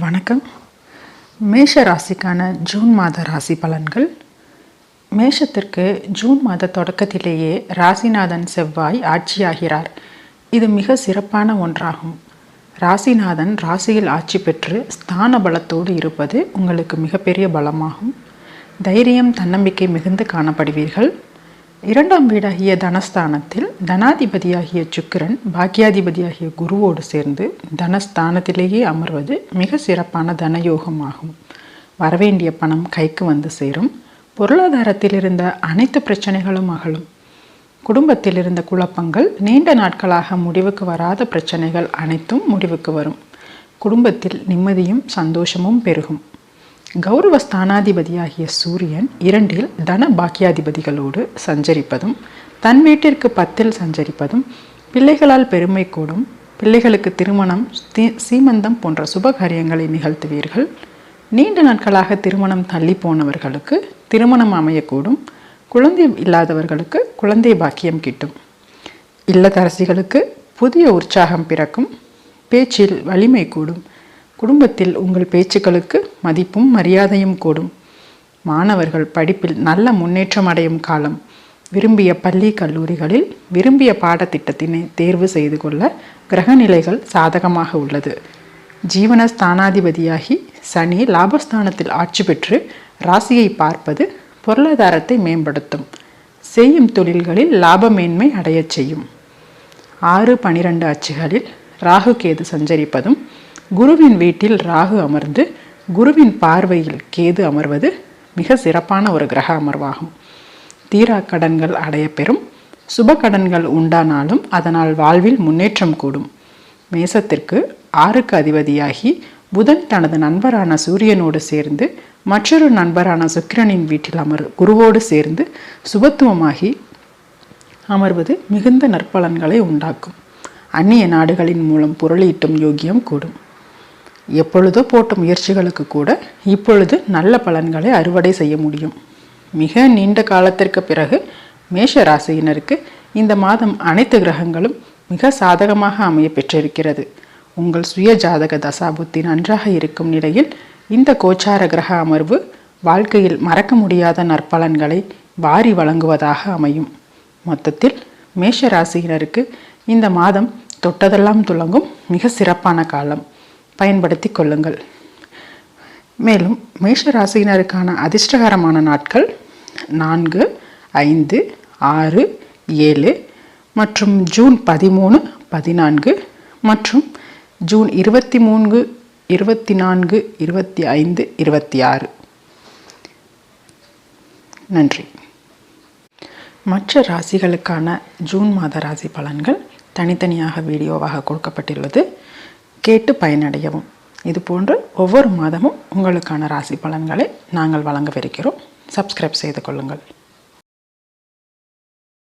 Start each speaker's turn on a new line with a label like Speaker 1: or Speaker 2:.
Speaker 1: வணக்கம். மேஷ ராசிக்கான ஜூன் மாத ராசி பலன்கள். மேஷத்திற்கு ஜூன் மாத தொடக்கத்திலேயே ராசிநாதன் செவ்வாய் ஆட்சியாகிறார். இது மிக சிறப்பான ஒன்றாகும். ராசிநாதன் ராசியில் ஆட்சி பெற்று ஸ்தான பலத்தோடு இருப்பது உங்களுக்கு மிகப்பெரிய பலமாகும். தைரியம் தன்னம்பிக்கை மிகுந்து காணப்படுவீர்கள். இரண்டாம் வீடாகிய தனஸ்தானத்தில் தனாதிபதியாகிய சுக்கிரன் பாக்கியாதிபதியாகிய குருவோடு சேர்ந்து தனஸ்தானத்திலேயே அமர்வது மிக சிறப்பான தனயோகமாகும். வரவேண்டிய பணம் கைக்கு வந்து சேரும். பொருளாதாரத்தில் இருந்த அனைத்து பிரச்சனைகளும் அகலும். குடும்பத்தில் இருந்த குழப்பங்கள் நீண்ட நாட்களாக முடிவுக்கு வராத பிரச்சனைகள் அனைத்தும் முடிவுக்கு வரும். குடும்பத்தில் நிம்மதியும் சந்தோஷமும் பெருகும். கௌரவ ஸ்தானாதிபதியாகிய சூரியன் இரண்டில் தன பாக்கியாதிபதிகளோடு சஞ்சரிப்பதும் தன் வீட்டிற்கு பத்தில் சஞ்சரிப்பதும் பிள்ளைகளால் பெருமை கூடும் பிள்ளைகளுக்கு திருமணம் சீமந்தம் போன்ற சுப காரியங்களை நிகழ்த்துவீர்கள். நீண்ட நாட்களாக திருமணம் தள்ளி போனவர்களுக்கு திருமணம் அமையக்கூடும். குழந்தை இல்லாதவர்களுக்கு குழந்தை பாக்கியம் கிட்டும். இல்லத்தரசிகளுக்கு புதிய உற்சாகம் பிறக்கும். பேச்சில் வலிமை கூடும். குடும்பத்தில் உங்கள் பேச்சுக்களுக்கு மதிப்பும் மரியாதையும் கூடும். மாணவர்கள் படிப்பில் நல்ல முன்னேற்றம் அடையும் காலம். விரும்பிய பள்ளி கல்லூரிகளில் விரும்பிய பாடத்திட்டத்தினை தேர்வு செய்து கொள்ள கிரகநிலைகள் சாதகமாக உள்ளது. ஜீவன ஸ்தானாதிபதியாகி சனி லாபஸ்தானத்தில் ஆட்சி பெற்று ராசியை பார்ப்பது பொருளாதாரத்தை மேம்படுத்தும். செய்யும் தொழில்களில் லாபமேன்மை அடையச் செய்யும். ஆறு பனிரெண்டு அச்சுகளில் ராகு கேது சஞ்சரிப்பதும் குருவின் வீட்டில் ராகு அமர்ந்து குருவின் பார்வையில் கேது அமர்வது மிக சிறப்பான ஒரு கிரக அமர்வாகும். தீரா கடன்கள் அடையப்பெறும் சுப கடன்கள் உண்டானாலும் அதனால் வாழ்வில் முன்னேற்றம் கூடும். மேசத்திற்கு ஆறுக்கு அதிபதியாகி புதன் தனது நண்பரான சூரியனோடு சேர்ந்து மற்றொரு நண்பரான சுக்கிரனின் வீட்டில் அமர் குருவோடு சேர்ந்து சுபத்துவமாகி அமர்வது மிகுந்த நற்பலன்களை உண்டாக்கும். அந்நிய நாடுகளின் மூலம் பொருளீட்டும் யோக்கியம் கூடும். எப்பொழுதோ போட்ட முயற்சிகளுக்கு கூட இப்பொழுது நல்ல பலன்களை அறுவடை செய்ய முடியும். மிக நீண்ட காலத்திற்கு பிறகு மேஷ ராசியினருக்கு இந்த மாதம் அனைத்து கிரகங்களும் மிக சாதகமாக அமைய பெற்றிருக்கிறது. உங்கள் சுய ஜாதக தசாபுத்தி நன்றாக இருக்கும் நிலையில் இந்த கோச்சார கிரக அமர்வு வாழ்க்கையில் மறக்க முடியாத நற்பலன்களை வாரி வழங்குவதாக அமையும். மொத்தத்தில் மேஷ ராசியினருக்கு இந்த மாதம் தொட்டதெல்லாம் துலங்கும் மிக சிறப்பான காலம். பயன்படுத்தி கொள்ளுங்கள். மேலும் மேஷ ராசியினருக்கான அதிர்ஷ்டகரமான நாட்கள் நான்கு ஐந்து ஆறு ஏழு மற்றும் ஜூன் பதிமூணு பதினான்கு மற்றும் ஜூன் இருபத்தி மூன்று இருபத்தி நான்கு இருபத்தி ஐந்து இருபத்தி ஆறு நன்றி. மற்ற ராசிகளுக்கான ஜூன் மாத ராசி பலன்கள் தனித்தனியாக வீடியோவாக கொடுக்கப்பட்டுள்ளது. கேட்டு பயனடையவும். இது போன்று ஒவ்வொரு மாதமும் உங்களுக்கான ராசி பலன்களை நாங்கள் வழங்கவிருக்கிறோம். சப்ஸ்கிரைப் செய்து கொள்ளுங்கள்.